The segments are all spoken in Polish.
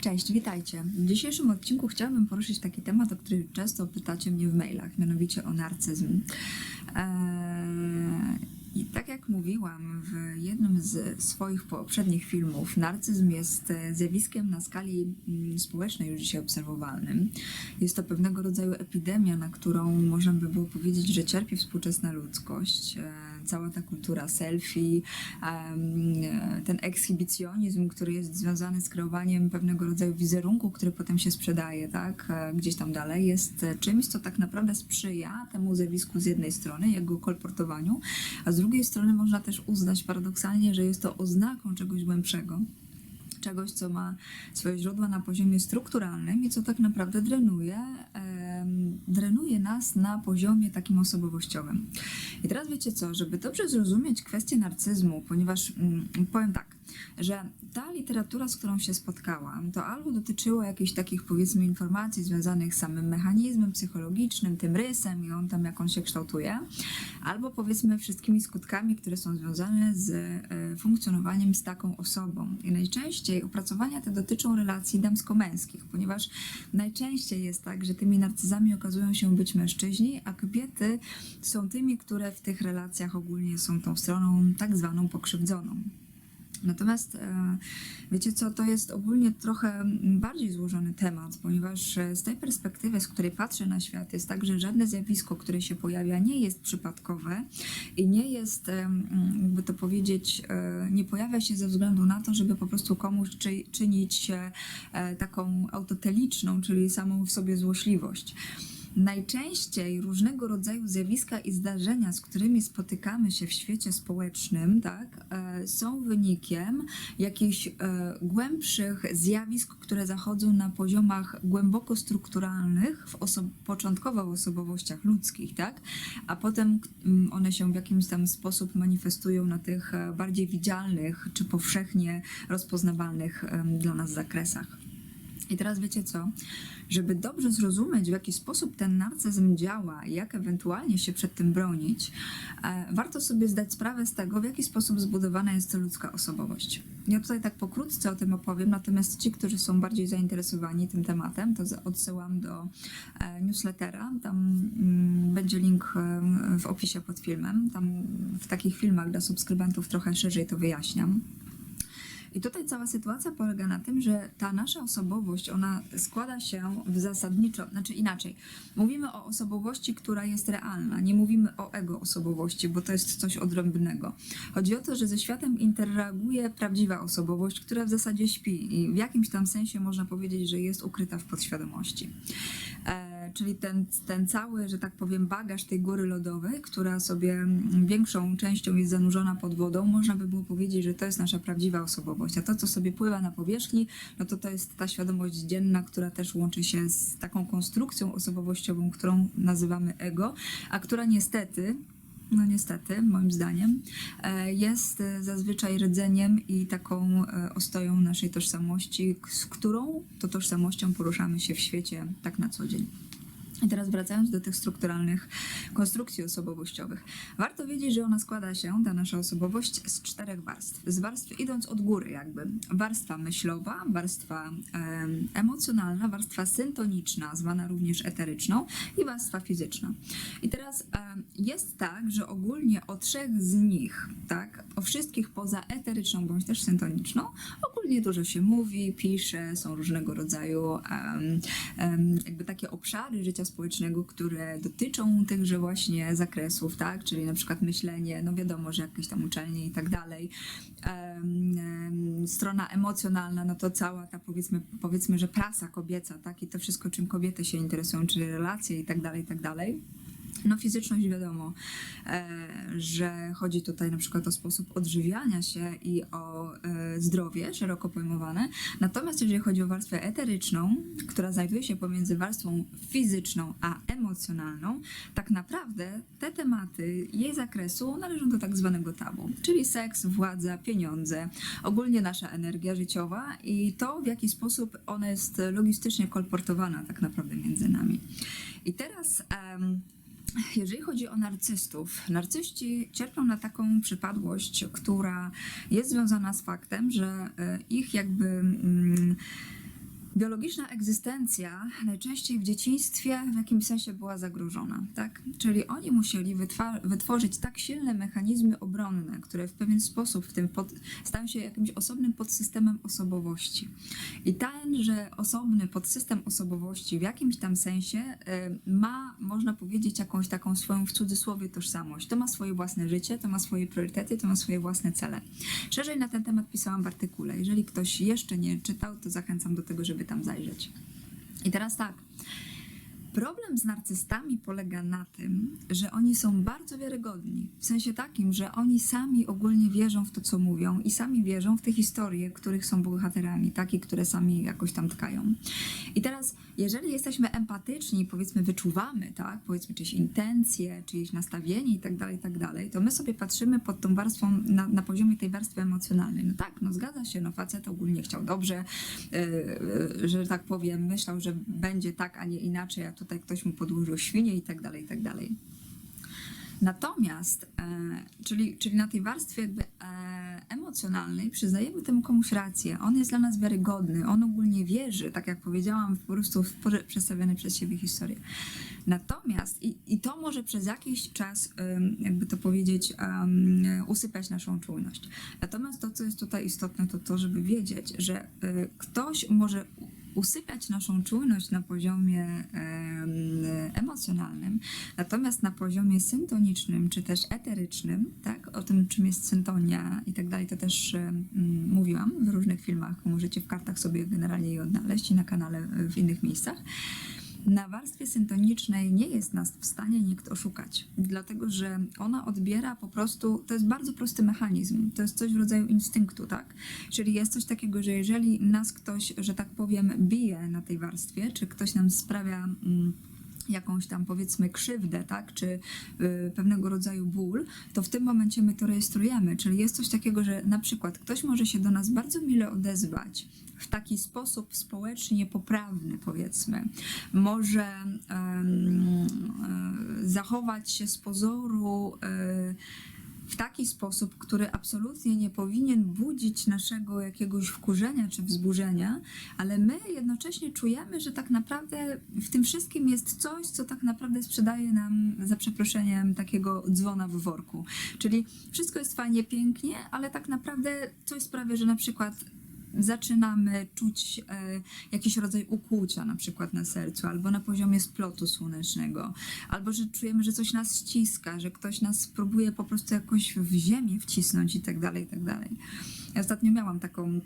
Cześć, witajcie. W dzisiejszym odcinku chciałabym poruszyć taki temat, o który często pytacie mnie w mailach, mianowicie o narcyzm. Eee, I tak jak mówiłam w jednym z swoich poprzednich filmów, narcyzm jest zjawiskiem na skali mm, społecznej już dzisiaj obserwowalnym. Jest to pewnego rodzaju epidemia, na którą można by było powiedzieć, że cierpi współczesna ludzkość. Cała ta kultura selfie, ten ekshibicjonizm, który jest związany z kreowaniem pewnego rodzaju wizerunku, który potem się sprzedaje, tak, e, gdzieś tam dalej, jest czymś, co tak naprawdę sprzyja temu zjawisku z jednej strony, jego kolportowaniu, a z drugiej strony można też uznać paradoksalnie, że jest to oznaką czegoś głębszego czegoś, co ma swoje źródła na poziomie strukturalnym i co tak naprawdę drenuje, drenuje nas na poziomie takim osobowościowym. I teraz wiecie co, żeby dobrze zrozumieć kwestię narcyzmu, ponieważ mm, powiem tak, że ta literatura, z którą się spotkałam, to albo dotyczyło jakichś takich powiedzmy informacji związanych z samym mechanizmem psychologicznym, tym rysem i on tam jak on się kształtuje, albo powiedzmy wszystkimi skutkami, które są związane z e, funkcjonowaniem z taką osobą. I najczęściej opracowania te dotyczą relacji damsko-męskich, ponieważ najczęściej jest tak, że tymi narcyzami okazują się być mężczyźni, a kobiety są tymi, które w tych relacjach ogólnie są tą stroną tak zwaną pokrzywdzoną. Natomiast e, wiecie co, to jest ogólnie trochę bardziej złożony temat, ponieważ e, z tej perspektywy, z której patrzę na świat, jest tak, że żadne zjawisko, które się pojawia, nie jest przypadkowe i nie jest, e, jakby to powiedzieć, nie pojawia się ze względu na to, żeby po prostu komuś czy, czynić taką autoteliczną, czyli samą w sobie złośliwość. Najczęściej różnego rodzaju zjawiska i zdarzenia, z którymi spotykamy się w świecie społecznym, tak, e, są wynikiem jakichś e, głębszych zjawisk, które zachodzą na poziomach głęboko strukturalnych, w oso- początkowo w osobowościach ludzkich, tak, a potem mm, one się w jakimś tam sposób manifestują na tych e, bardziej widzialnych czy powszechnie rozpoznawalnych dla nas zakresach. I teraz wiecie co? Żeby dobrze zrozumieć, w jaki sposób ten narcyzm działa i jak ewentualnie się przed tym bronić, e, warto sobie zdać sprawę z tego, w jaki sposób zbudowana jest ludzka osobowość. Ja tutaj tak pokrótce o tym opowiem, natomiast ci, którzy są bardziej zainteresowani tym tematem, to odsyłam do e, newslettera. Tam mm, będzie link e, w opisie pod filmem. Tam w takich filmach dla subskrybentów trochę szerzej to wyjaśniam. I tutaj cała sytuacja polega na tym, że ta nasza osobowość, ona składa się w zasadniczo, znaczy inaczej. Mówimy o osobowości, która jest realna, nie mówimy o ego osobowości, bo to jest coś odrębnego. Chodzi o to, że ze światem interreaguje prawdziwa osobowość, która w zasadzie śpi i w jakimś tam sensie można powiedzieć, że jest ukryta w podświadomości. E, czyli ten, ten cały, że tak powiem, bagaż tej góry lodowej, która sobie mm, większą częścią jest zanurzona pod wodą, można by było powiedzieć, że to jest nasza prawdziwa osobowość. A to, co sobie pływa na powierzchni, no to to jest ta świadomość dzienna, która też łączy się z taką konstrukcją osobowościową, którą nazywamy ego, a która niestety no niestety, moim zdaniem, e, jest e, zazwyczaj rdzeniem i taką e, ostoją naszej tożsamości, z którą to tożsamością poruszamy się w świecie tak na co dzień. I teraz wracając do tych strukturalnych konstrukcji osobowościowych. Warto wiedzieć, że ona składa się, ta nasza osobowość, z czterech warstw. Z warstw idąc od góry jakby. Warstwa myślowa, warstwa em, emocjonalna, warstwa syntoniczna, zwana również eteryczną i warstwa fizyczna. I teraz em, jest tak, że ogólnie o trzech z nich, tak, o wszystkich poza eteryczną bądź też syntoniczną, ogólnie dużo się mówi, pisze, są różnego rodzaju em, em, jakby takie obszary życia społecznego, które dotyczą tychże właśnie zakresów, tak, czyli na przykład myślenie, no wiadomo, że jakieś tam uczelnie i tak dalej. Strona emocjonalna, no to cała ta powiedzmy, powiedzmy, że prasa kobieca, tak, i to wszystko, czym kobiety się interesują, czyli relacje i tak dalej, i tak dalej. No fizyczność wiadomo, e, że chodzi tutaj na przykład o sposób odżywiania się i o e, zdrowie szeroko pojmowane. Natomiast jeżeli chodzi o warstwę eteryczną, która znajduje się pomiędzy warstwą fizyczną a emocjonalną, tak naprawdę te tematy jej zakresu należą do tak zwanego tabu, czyli seks, władza, pieniądze, ogólnie nasza energia życiowa i to w jaki sposób ona jest logistycznie kolportowana tak naprawdę między nami. I teraz em, jeżeli chodzi o narcystów, narcyści cierpią na taką przypadłość, która jest związana z faktem, że e, ich jakby mm, biologiczna egzystencja najczęściej w dzieciństwie w jakimś sensie była zagrożona, tak? Czyli oni musieli wytworzyć tak silne mechanizmy obronne, które w pewien sposób w tym pod- się jakimś osobnym podsystemem osobowości. I tenże osobny podsystem osobowości w jakimś tam sensie y, ma, można powiedzieć, jakąś taką swoją w cudzysłowie tożsamość. To ma swoje własne życie, to ma swoje priorytety, to ma swoje własne cele. Szerzej na ten temat pisałam w artykule. Jeżeli ktoś jeszcze nie czytał, to zachęcam do tego, żeby tam zajrzeć. I teraz tak. Problem z narcystami polega na tym, że oni są bardzo wiarygodni. W sensie takim, że oni sami ogólnie wierzą w to, co mówią i sami wierzą w te historie, których są bohaterami, takie, które sami jakoś tam tkają. I teraz, jeżeli jesteśmy empatyczni, powiedzmy, wyczuwamy, tak, powiedzmy, czyjeś intencje, czyjeś nastawienie i tak dalej, i tak dalej, to my sobie patrzymy pod tą warstwą, na, na poziomie tej warstwy emocjonalnej. No tak, no zgadza się, no facet ogólnie chciał dobrze, yy, yy, że tak powiem, myślał, że będzie tak, a nie inaczej, a tutaj ktoś mu podłożył świnie i tak dalej, i tak dalej. Natomiast, e, czyli, czyli na tej warstwie jakby e, emocjonalnej przyznajemy temu komuś rację. On jest dla nas wiarygodny, on ogólnie wierzy, tak jak powiedziałam, po prostu w przedstawione przez siebie historie. Natomiast, i, i to może przez jakiś czas, jakby to powiedzieć, em, usypiać naszą czujność. Natomiast to, co jest tutaj istotne, to to, żeby wiedzieć, że e, ktoś może usypiać naszą czujność na poziomie em, emocjonalnym, natomiast na poziomie syntonicznym czy też eterycznym, tak, o tym czym jest syntonia i tak dalej, to też mówiłam w różnych filmach, możecie w kartach sobie generalnie je odnaleźć i na kanale w innych miejscach. Na warstwie syntonicznej nie jest nas w stanie nikt oszukać, dlatego że ona odbiera po prostu, to jest bardzo prosty mechanizm, to jest coś w rodzaju instynktu, tak? Czyli jest coś takiego, że jeżeli nas ktoś, że tak powiem, bije na tej warstwie, czy ktoś nam sprawia. Mm, jakąś tam powiedzmy krzywdę, tak, czy y, pewnego rodzaju ból, to w tym momencie my to rejestrujemy. Czyli jest coś takiego, że na przykład ktoś może się do nas bardzo mile odezwać w taki sposób społecznie poprawny, powiedzmy. Może em, e, zachować się z pozoru e, w taki sposób, który absolutnie nie powinien budzić naszego jakiegoś wkurzenia czy wzburzenia, ale my jednocześnie czujemy, że tak naprawdę w tym wszystkim jest coś, co tak naprawdę sprzedaje nam, za przeproszeniem, takiego dzwona w worku. Czyli wszystko jest fajnie, pięknie, ale tak naprawdę coś sprawia, że na przykład zaczynamy czuć e, jakiś rodzaj ukłucia na przykład na sercu, albo na poziomie splotu słonecznego, albo że czujemy, że coś nas ściska, że ktoś nas próbuje po prostu jakoś w ziemię wcisnąć i tak dalej, i tak dalej. Ja ostatnio miałam taką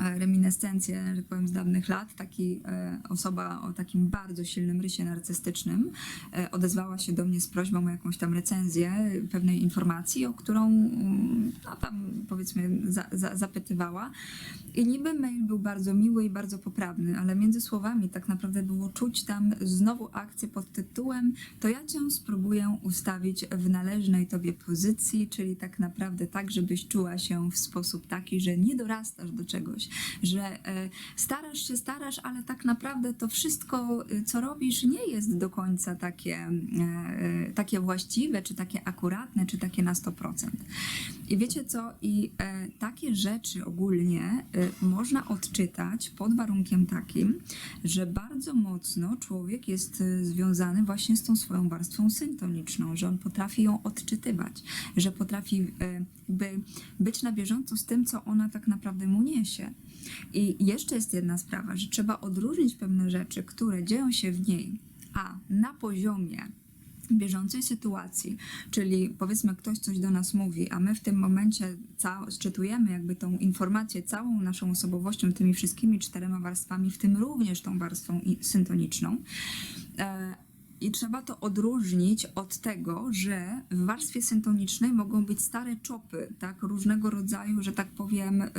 e, reminiscencję, że powiem, z dawnych lat. Taki e, osoba o takim bardzo silnym rysie narcystycznym e, odezwała się do mnie z prośbą o jakąś tam recenzję pewnej informacji, o którą mm, no, tam powiedzmy za, za, zapytywała. I niby mail był bardzo miły i bardzo poprawny, ale między słowami tak naprawdę było czuć tam znowu akcję pod tytułem to ja cię spróbuję ustawić w należnej tobie pozycji, czyli tak naprawdę tak, żebyś czuła się w sposób taki, że nie dorastasz do czegoś, że e, starasz się, starasz, ale tak naprawdę to wszystko, e, co robisz, nie jest do końca takie, e, takie właściwe, czy takie akuratne, czy takie na 100%. I wiecie co? I takie rzeczy ogólnie można odczytać pod warunkiem takim, że bardzo mocno człowiek jest związany właśnie z tą swoją warstwą syntoniczną, że on potrafi ją odczytywać, że potrafi jakby być na bieżąco z tym, co ona tak naprawdę mu niesie. I jeszcze jest jedna sprawa, że trzeba odróżnić pewne rzeczy, które dzieją się w niej, a na poziomie bieżącej sytuacji, czyli powiedzmy ktoś coś do nas mówi, a my w tym momencie szczytujemy jakby tą informację całą naszą osobowością, tymi wszystkimi czterema warstwami, w tym również tą warstwą syntoniczną. I trzeba to odróżnić od tego, że w warstwie syntonicznej mogą być stare czopy, tak, różnego rodzaju, że tak powiem, y,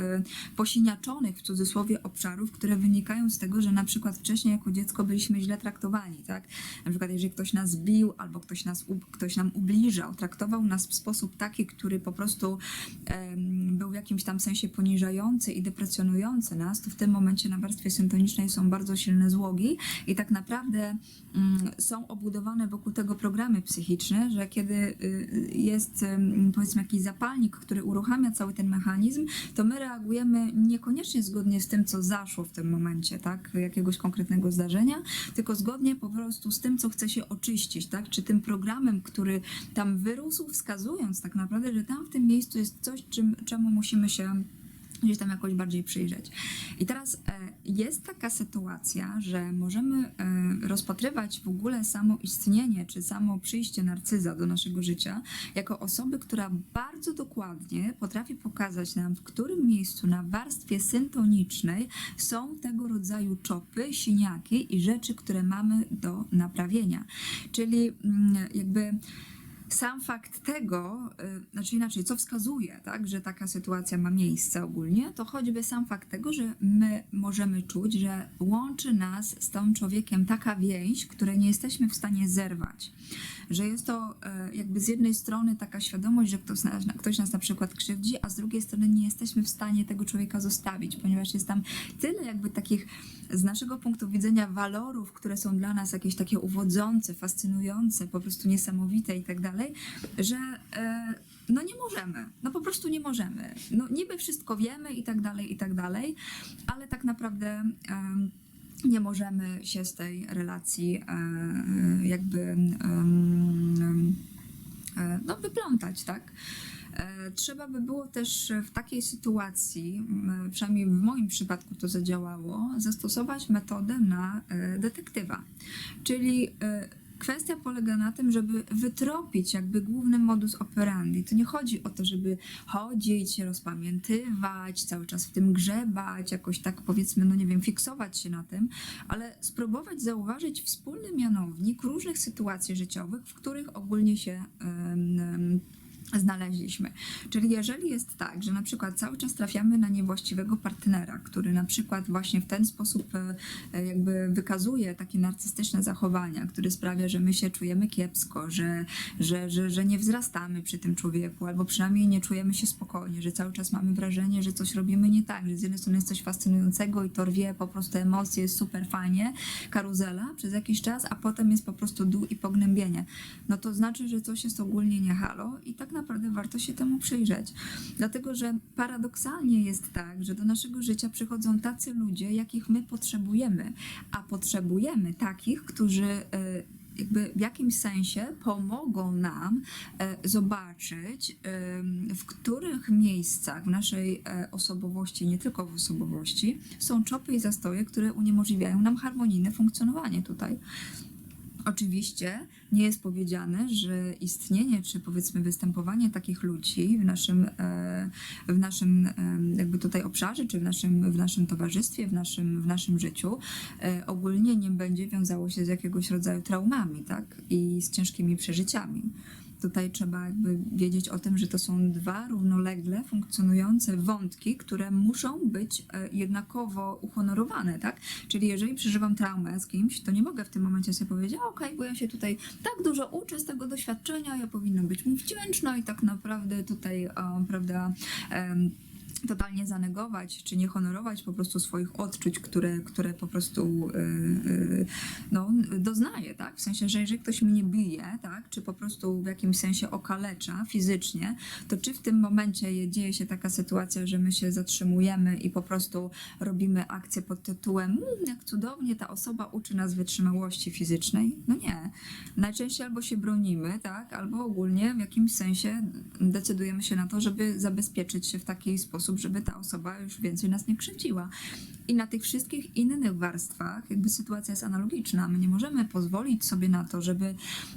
posiniaczonych w cudzysłowie obszarów, które wynikają z tego, że na przykład wcześniej jako dziecko byliśmy źle traktowani, tak? Na przykład jeżeli ktoś nas bił albo ktoś, nas, ktoś nam ubliżał, traktował nas w sposób taki, który po prostu em, był w jakimś tam sensie poniżający i deprecjonujący nas, to w tym momencie na warstwie syntonicznej są bardzo silne złogi i tak naprawdę mm, są obudowane wokół tego programy psychiczne, że kiedy y, jest powiedzmy jakiś zapalnik, który uruchamia cały ten mechanizm, to my reagujemy niekoniecznie zgodnie z tym, co zaszło w tym momencie, tak, jakiegoś konkretnego zdarzenia, tylko zgodnie po prostu z tym, co chce się oczyścić, tak, czy tym programem, który tam wyrósł, wskazując tak naprawdę, że tam w tym miejscu jest coś, czym, czemu musimy się gdzieś tam jakoś bardziej przyjrzeć. I teraz e, jest taka sytuacja, że możemy e, rozpatrywać w ogóle samo istnienie, czy samo przyjście narcyza do naszego życia jako osoby, która bardzo dokładnie potrafi pokazać nam, w którym miejscu na warstwie syntonicznej są tego rodzaju czopy, siniaki i rzeczy, które mamy do naprawienia. Czyli mm, jakby sam fakt tego, y, znaczy inaczej, co wskazuje, tak, że taka sytuacja ma miejsce ogólnie, to choćby sam fakt tego, że my możemy czuć, że łączy nas z tym człowiekiem taka więź, której nie jesteśmy w stanie zerwać. Że jest to y, jakby z jednej strony taka świadomość, że ktoś nas, ktoś nas na przykład krzywdzi, a z drugiej strony nie jesteśmy w stanie tego człowieka zostawić, ponieważ jest tam tyle jakby takich z naszego punktu widzenia walorów, które są dla nas jakieś takie uwodzące, fascynujące, po prostu niesamowite i tak dalej, że e, no nie możemy, no po prostu nie możemy. No niby wszystko wiemy i tak dalej, i tak dalej, ale tak naprawdę nie możemy się z tej relacji e, jakby e, no, wyplątać, tak? Trzeba by było też w takiej sytuacji, przynajmniej w moim przypadku to zadziałało, zastosować metodę na detektywa. Czyli kwestia polega na tym, żeby wytropić jakby główny modus operandi. To nie chodzi o to, żeby chodzić, rozpamiętywać, cały czas w tym grzebać, jakoś tak powiedzmy, no nie wiem, fiksować się na tym, ale spróbować zauważyć wspólny mianownik różnych sytuacji życiowych, w których ogólnie się em, znaleźliśmy. Czyli jeżeli jest tak, że na przykład cały czas trafiamy na niewłaściwego partnera, który na przykład właśnie w ten sposób e, e, jakby wykazuje takie narcystyczne zachowania, który sprawia, że my się czujemy kiepsko, że, że, że, że nie wzrastamy przy tym człowieku, albo przynajmniej nie czujemy się spokojnie, że cały czas mamy wrażenie, że coś robimy nie tak, że z jednej strony jest coś fascynującego i to rwie po prostu emocje, jest super fajnie, karuzela przez jakiś czas, a potem jest po prostu dół i pognębienie. No to znaczy, że coś jest ogólnie nie halo i tak naprawdę warto się temu przyjrzeć. Dlatego, że paradoksalnie jest tak, że do naszego życia przychodzą tacy ludzie, jakich my potrzebujemy, a potrzebujemy takich, którzy e, jakby w jakimś sensie pomogą nam e, zobaczyć, em, w których miejscach w naszej e, osobowości, nie tylko w osobowości, są czopy i zastoje, które uniemożliwiają nam harmonijne funkcjonowanie tutaj. Oczywiście nie jest powiedziane, że istnienie czy powiedzmy występowanie takich ludzi w naszym, e, w naszym e, jakby tutaj obszarze, czy w naszym, w naszym towarzystwie, w naszym, w naszym życiu e, ogólnie nie będzie wiązało się z jakiegoś rodzaju traumami, tak? I z ciężkimi przeżyciami. Tutaj trzeba jakby wiedzieć o tym, że to są dwa równolegle funkcjonujące wątki, które muszą być e, jednakowo uhonorowane, tak? Czyli jeżeli przeżywam traumę z kimś, to nie mogę w tym momencie sobie powiedzieć, okej, bo ja się tutaj tak dużo uczę z tego doświadczenia, ja powinna być mu wdzięczna i tak naprawdę tutaj, e, prawda, em, totalnie zanegować, czy nie honorować po prostu swoich odczuć, które, które po prostu yy, yy, no, doznaję, tak? W sensie, że jeżeli ktoś mnie bije, tak? Czy po prostu w jakimś sensie okalecza fizycznie, to czy w tym momencie je- dzieje się taka sytuacja, że my się zatrzymujemy i po prostu robimy akcję pod tytułem mmm, jak cudownie ta osoba uczy nas wytrzymałości fizycznej? No nie. Najczęściej albo się bronimy, tak? Albo ogólnie w jakimś sensie decydujemy się na to, żeby zabezpieczyć się w taki sposób, żeby ta osoba już więcej nas nie krzywdziła. I na tych wszystkich innych warstwach jakby sytuacja jest analogiczna. My nie możemy pozwolić sobie na to, żeby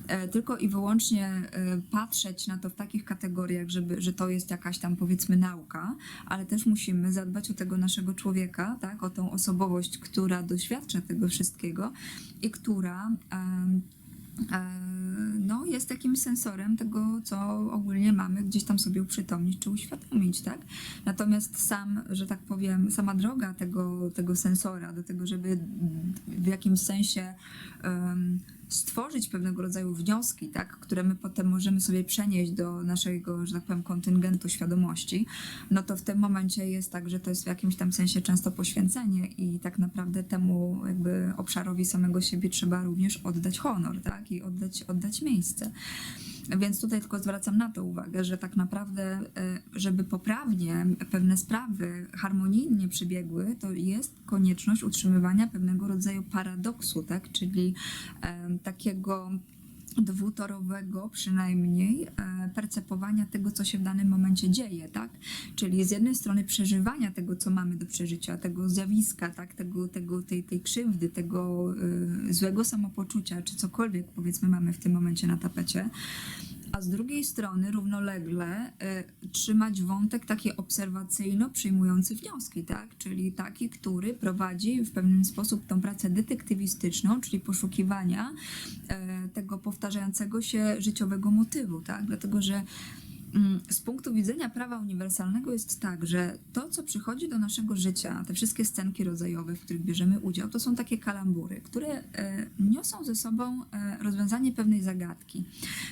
e, tylko i wyłącznie e, patrzeć na to w takich kategoriach, żeby, że to jest jakaś tam powiedzmy nauka, ale też musimy zadbać o tego naszego człowieka, tak, o tą osobowość, która doświadcza tego wszystkiego i która e, no jest jakimś sensorem tego, co ogólnie mamy gdzieś tam sobie uprzytomnić czy uświadomić, tak? Natomiast sam, że tak powiem, sama droga tego, tego sensora do tego, żeby w jakimś sensie em, stworzyć pewnego rodzaju wnioski, tak, które my potem możemy sobie przenieść do naszego, że tak powiem, kontyngentu świadomości, no to w tym momencie jest tak, że to jest w jakimś tam sensie często poświęcenie i tak naprawdę temu jakby obszarowi samego siebie trzeba również oddać honor, tak, i oddać, oddać miejsce. Więc tutaj tylko zwracam na to uwagę, że tak naprawdę, e, żeby poprawnie pewne sprawy harmonijnie przebiegły, to jest konieczność utrzymywania pewnego rodzaju paradoksu, tak? czyli takiego dwutorowego przynajmniej e, percepowania tego, co się w danym momencie dzieje, tak? Czyli z jednej strony przeżywania tego, co mamy do przeżycia, tego zjawiska, tak? Tego, tego, tej, tej krzywdy, tego y, złego samopoczucia, czy cokolwiek powiedzmy mamy w tym momencie na tapecie, a z drugiej strony równolegle y, trzymać wątek taki obserwacyjno przyjmujący wnioski, tak? Czyli taki, który prowadzi w pewien sposób tą pracę detektywistyczną, czyli poszukiwania y, tego powtarzającego się życiowego motywu, tak? Dlatego, że z punktu widzenia prawa uniwersalnego jest tak, że to, co przychodzi do naszego życia, te wszystkie scenki rodzajowe, w których bierzemy udział, to są takie kalambury, które e, niosą ze sobą e, rozwiązanie pewnej zagadki.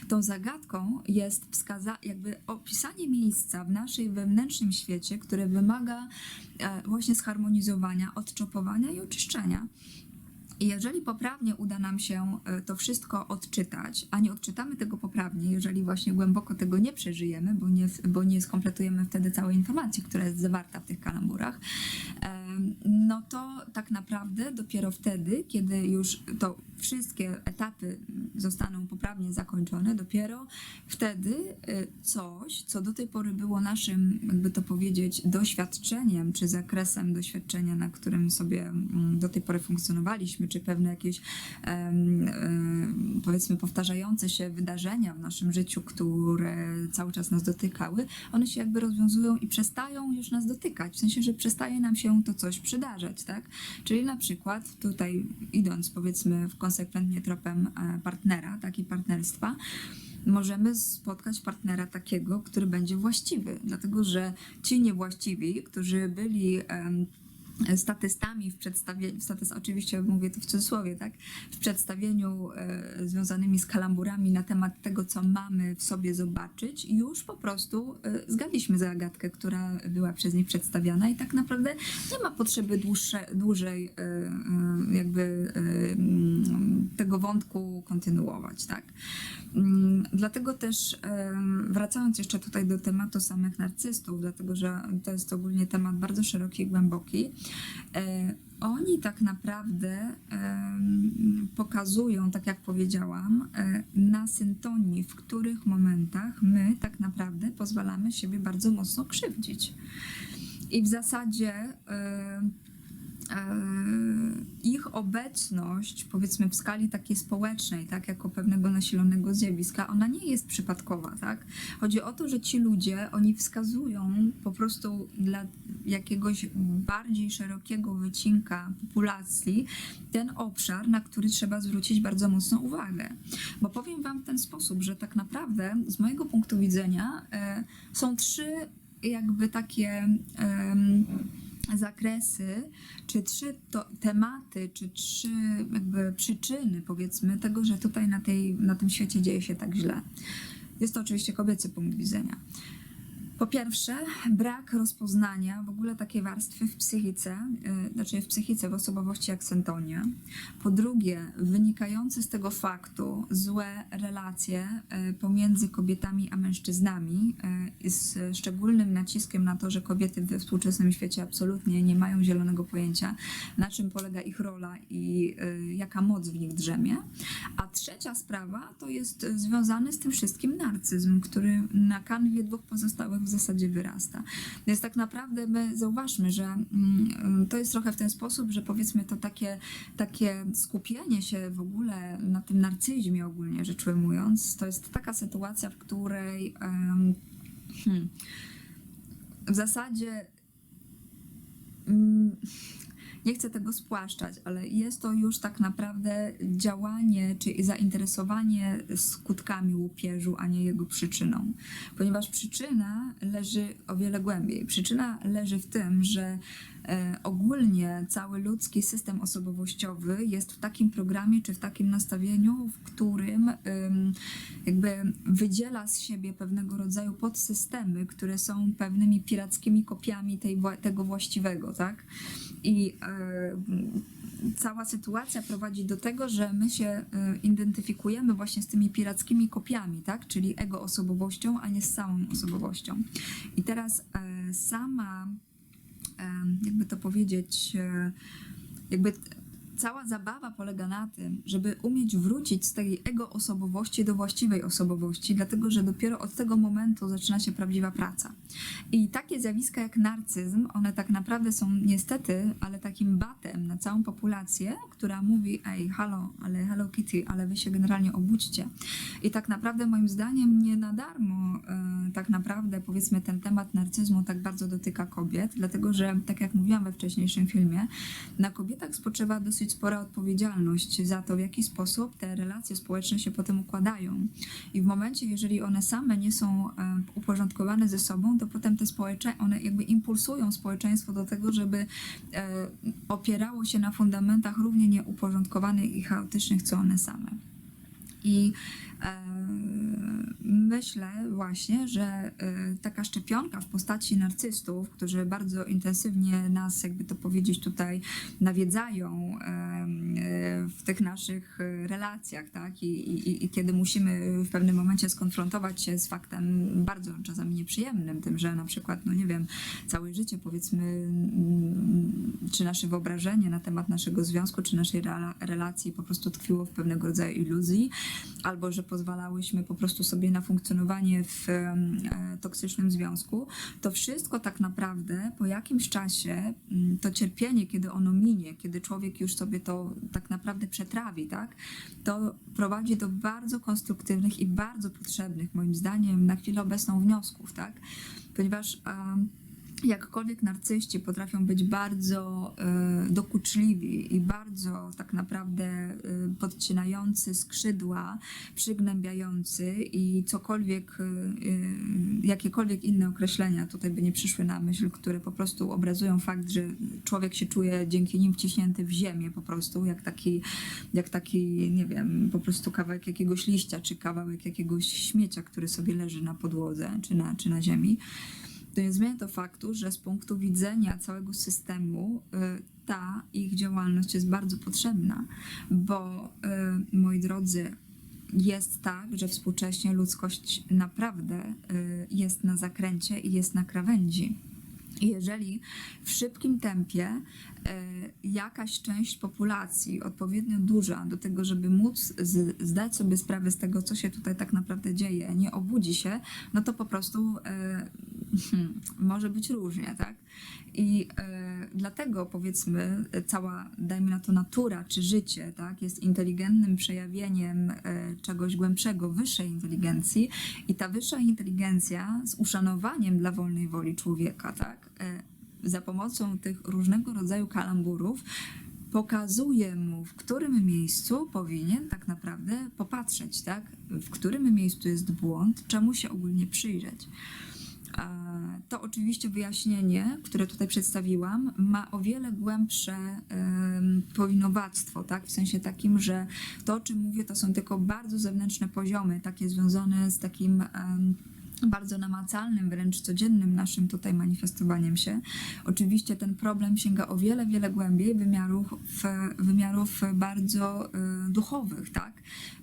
Tą zagadką jest wskaza- jakby opisanie miejsca w naszej wewnętrznym świecie, które wymaga e, właśnie zharmonizowania, odczopowania i oczyszczenia. I jeżeli poprawnie uda nam się e, to wszystko odczytać, a nie odczytamy tego poprawnie, jeżeli właśnie głęboko tego nie przeżyjemy, bo nie, bo nie skompletujemy wtedy całej informacji, która jest zawarta w tych kalamburach, em, no to tak naprawdę dopiero wtedy, kiedy już to wszystkie etapy zostaną poprawnie zakończone, dopiero wtedy y, coś, co do tej pory było naszym, jakby to powiedzieć, doświadczeniem, czy zakresem doświadczenia, na którym sobie mm, do tej pory funkcjonowaliśmy, czy pewne jakieś em, powiedzmy powtarzające się wydarzenia w naszym życiu, które cały czas nas dotykały, one się jakby rozwiązują i przestają już nas dotykać, w sensie, że przestaje nam się to coś przydarzać, tak? Czyli na przykład tutaj idąc powiedzmy konsekwentnie tropem e, partnera, tak i partnerstwa, możemy spotkać partnera takiego, który będzie właściwy, dlatego że ci niewłaściwi, którzy byli statystami w przedstawieniu, statys, oczywiście mówię to w cudzysłowie, tak, w przedstawieniu e, związanymi z kalamburami na temat tego, co mamy w sobie zobaczyć, już po prostu e, zgadliśmy zagadkę, która była przez nich przedstawiana i tak naprawdę nie ma potrzeby dłuższe, dłużej e, jakby tego wątku kontynuować, tak. Mm, Dlatego też wracając jeszcze tutaj do tematu samych narcystów, dlatego że to jest ogólnie temat bardzo szeroki i głęboki, e, oni tak naprawdę pokazują, tak jak powiedziałam, e, na syntonii, w których momentach my tak naprawdę pozwalamy siebie bardzo mocno krzywdzić. I w zasadzie ich obecność, powiedzmy w skali takiej społecznej, tak, jako pewnego nasilonego zjawiska, ona nie jest przypadkowa, tak? Chodzi o to, że ci ludzie, oni wskazują po prostu dla jakiegoś bardziej szerokiego wycinka populacji ten obszar, na który trzeba zwrócić bardzo mocno uwagę. Bo powiem Wam w ten sposób, że tak naprawdę z mojego punktu widzenia e, są trzy jakby takie zakresy, czy trzy to, tematy, czy trzy jakby przyczyny, powiedzmy, tego, że tutaj na, tej, na tym świecie dzieje się tak źle. Jest to oczywiście kobiecy punkt widzenia. Po pierwsze, brak rozpoznania w ogóle takiej warstwy w psychice, yy, znaczy w psychice, w osobowości jak Sentonia. Po drugie, wynikające z tego faktu złe relacje yy, pomiędzy kobietami a mężczyznami, yy, z szczególnym naciskiem na to, że kobiety we współczesnym świecie absolutnie nie mają zielonego pojęcia, na czym polega ich rola i jaka moc w nich drzemie. A trzecia sprawa to jest związany z tym wszystkim narcyzm, który na kanwie dwóch pozostałych w zasadzie wyrasta. Więc tak naprawdę my zauważmy, że mm, to jest trochę w ten sposób, że powiedzmy to takie, takie skupienie się w ogóle na tym narcyzmie ogólnie rzecz ujmując, to jest taka sytuacja, w której hmm, w zasadzie mm, nie chcę tego spłaszczać, ale jest to już tak naprawdę działanie czy zainteresowanie skutkami łupieżu, a nie jego przyczyną. Ponieważ przyczyna leży o wiele głębiej. Przyczyna leży w tym, że ogólnie cały ludzki system osobowościowy jest w takim programie czy w takim nastawieniu, w którym ym, jakby wydziela z siebie pewnego rodzaju podsystemy, które są pewnymi pirackimi kopiami tej, tego właściwego, tak? I e, cała sytuacja prowadzi do tego, że my się e, identyfikujemy właśnie z tymi pirackimi kopiami, tak? Czyli ego osobowością, a nie z całą osobowością. I teraz e, sama, e, to powiedzieć, e, jakby cała zabawa polega na tym, żeby umieć wrócić z tej ego osobowości do właściwej osobowości, dlatego że dopiero od tego momentu zaczyna się prawdziwa praca. I takie zjawiska jak narcyzm, one tak naprawdę są niestety, ale takim batem na całą populację, która mówi, ej, halo, ale Hello Kitty, ale wy się generalnie obudźcie. I tak naprawdę moim zdaniem nie na darmo e, tak naprawdę powiedzmy ten temat narcyzmu tak bardzo dotyka kobiet, dlatego że tak jak mówiłam we wcześniejszym filmie, na kobietach spoczywa dosyć spora odpowiedzialność za to, w jaki sposób te relacje społeczne się potem układają. I w momencie, jeżeli one same nie są e, uporządkowane ze sobą, to potem te społecze, one jakby impulsują społeczeństwo do tego, żeby e, opierało się na fundamentach równie nieuporządkowanych i chaotycznych, co one same. I e, myślę właśnie, że e, taka szczepionka w postaci narcystów, którzy bardzo intensywnie nas, jakby to powiedzieć tutaj, nawiedzają e, w tych naszych e, relacjach, tak? I, i, I kiedy musimy w pewnym momencie skonfrontować się z faktem bardzo czasami nieprzyjemnym, tym, że na przykład, no nie wiem, całe życie powiedzmy, mm, czy nasze wyobrażenie na temat naszego związku, czy naszej rela- relacji po prostu tkwiło w pewnego rodzaju iluzji, albo że pozwalałyśmy po prostu sobie na funkcjonowanie w e, toksycznym związku, to wszystko tak naprawdę po jakimś czasie mm, to cierpienie, kiedy ono minie, kiedy człowiek już sobie to tak naprawdę przetrawi, tak, to prowadzi do bardzo konstruktywnych i bardzo potrzebnych, moim zdaniem, na chwilę obecną wniosków, tak, ponieważ em, jakkolwiek narcyści potrafią być bardzo e, dokuczliwi i bardzo tak naprawdę e, podcinający skrzydła, przygnębiający i cokolwiek, e, jakiekolwiek inne określenia tutaj by nie przyszły na myśl, które po prostu obrazują fakt, że człowiek się czuje dzięki nim wciśnięty w ziemię po prostu, jak taki, jak taki, nie wiem, po prostu kawałek jakiegoś liścia, czy kawałek jakiegoś śmiecia, który sobie leży na podłodze, czy na, czy na ziemi to nie zmienia to faktu, że z punktu widzenia całego systemu y, ta ich działalność jest bardzo potrzebna, bo y, moi drodzy, jest tak, że współcześnie ludzkość naprawdę y, jest na zakręcie i jest na krawędzi. Jeżeli w szybkim tempie jakaś część populacji, odpowiednio duża do tego, żeby móc zdać sobie sprawę z tego, co się tutaj tak naprawdę dzieje, nie obudzi się, no to po prostu hmm, może być różnie, tak? I e, dlatego powiedzmy cała, dajmy na to natura czy życie, tak, jest inteligentnym przejawieniem e, czegoś głębszego, wyższej inteligencji i ta wyższa inteligencja z uszanowaniem dla wolnej woli człowieka, tak, e, za pomocą tych różnego rodzaju kalamburów pokazuje mu, w którym miejscu powinien tak naprawdę popatrzeć, tak, w którym miejscu jest błąd, czemu się ogólnie przyjrzeć. A To oczywiście wyjaśnienie, które tutaj przedstawiłam, ma o wiele głębsze powinowactwo, tak? W sensie takim, że to, o czym mówię, to są tylko bardzo zewnętrzne poziomy, takie związane z takim bardzo namacalnym, wręcz codziennym naszym tutaj manifestowaniem się. Oczywiście ten problem sięga o wiele, wiele głębiej wymiarów, wymiarów bardzo y, duchowych, tak?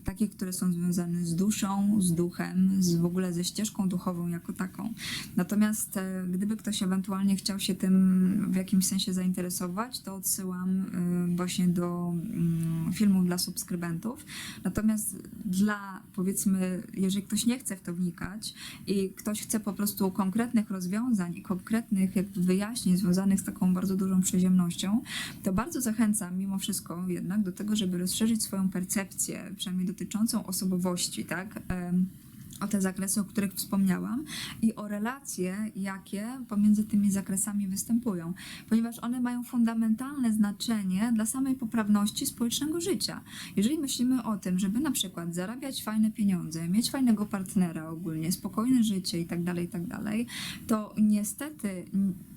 Takie, które są związane z duszą, z duchem, z w ogóle ze ścieżką duchową jako taką. Natomiast e, gdyby ktoś ewentualnie chciał się tym w jakimś sensie zainteresować, to odsyłam y, właśnie do mm, filmów dla subskrybentów. Natomiast dla, powiedzmy, jeżeli ktoś nie chce w to wnikać i ktoś chce po prostu konkretnych rozwiązań i konkretnych jakby wyjaśnień związanych z taką bardzo dużą przyziemnością, to bardzo zachęcam mimo wszystko jednak do tego, żeby rozszerzyć swoją percepcję, przynajmniej dotyczącą osobowości, tak? O te zakresy, o których wspomniałam i o relacje, jakie pomiędzy tymi zakresami występują, ponieważ one mają fundamentalne znaczenie dla samej poprawności społecznego życia. Jeżeli myślimy o tym, żeby na przykład zarabiać fajne pieniądze, mieć fajnego partnera ogólnie, spokojne życie i tak dalej, i tak to niestety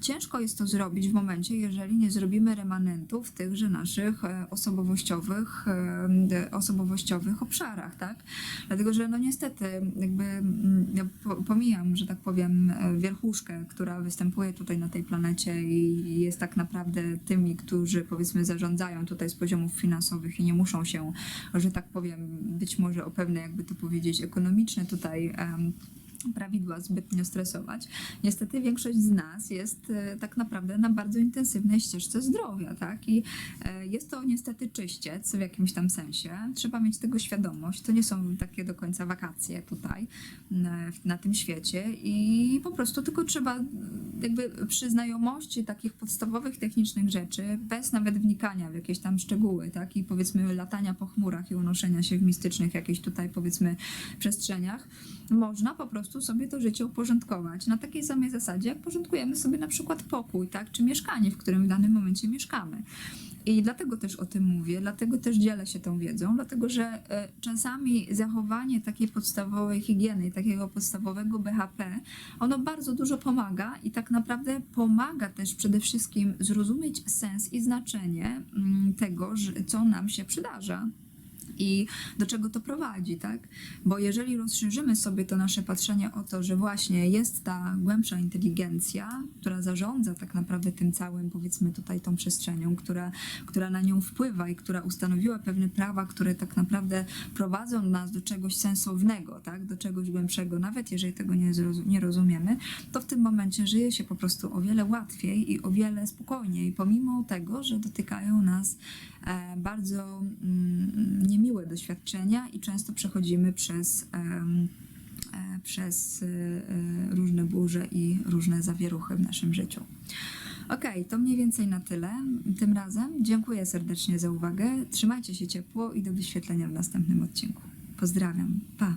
ciężko jest to zrobić w momencie, jeżeli nie zrobimy remanentów w tychże naszych e, osobowościowych, e, osobowościowych obszarach, tak? Dlatego, że no niestety jakby mm, ja po- pomijam, że tak powiem, e, wierchuszkę, która występuje tutaj na tej planecie i jest tak naprawdę tymi, którzy powiedzmy zarządzają tutaj z poziomów finansowych i nie muszą się, że tak powiem, być może o pewne, jakby to powiedzieć, ekonomiczne tutaj prawidła zbytnio stresować. Niestety większość z nas jest e, tak naprawdę na bardzo intensywnej ścieżce zdrowia, tak? I e, jest to niestety czyściec w jakimś tam sensie. Trzeba mieć tego świadomość. To nie są takie do końca wakacje tutaj na, tym świecie i po prostu tylko trzeba jakby przy znajomości takich podstawowych technicznych rzeczy, bez nawet wnikania w jakieś tam szczegóły, tak? I powiedzmy latania po chmurach i unoszenia się w mistycznych jakichś tutaj powiedzmy przestrzeniach, można po prostu sobie to życie uporządkować na takiej samej zasadzie, jak porządkujemy sobie na przykład pokój, tak? Czy mieszkanie, w którym w danym momencie mieszkamy. I dlatego też o tym mówię, dlatego też dzielę się tą wiedzą, dlatego że e, czasami zachowanie takiej podstawowej higieny, takiego podstawowego BHP, ono bardzo dużo pomaga i tak naprawdę pomaga też przede wszystkim zrozumieć sens i znaczenie mm, tego, co nam się przydarza i do czego to prowadzi, tak? Bo jeżeli rozszerzymy sobie to nasze patrzenie o to, że właśnie jest ta głębsza inteligencja, która zarządza tak naprawdę tym całym, powiedzmy tutaj tą przestrzenią, która, która na nią wpływa i która ustanowiła pewne prawa, które tak naprawdę prowadzą nas do czegoś sensownego, tak? Do czegoś głębszego, nawet jeżeli tego nie, nie rozumiemy, to w tym momencie żyje się po prostu o wiele łatwiej i o wiele spokojniej, pomimo tego, że dotykają nas e, bardzo mm, niemiłe doświadczenia i często przechodzimy przez, e, przez e, e, różne burze i różne zawieruchy w naszym życiu. Okej, to mniej więcej na tyle tym razem. Dziękuję serdecznie za uwagę. Trzymajcie się ciepło i do wyświetlenia w następnym odcinku. Pozdrawiam. Pa!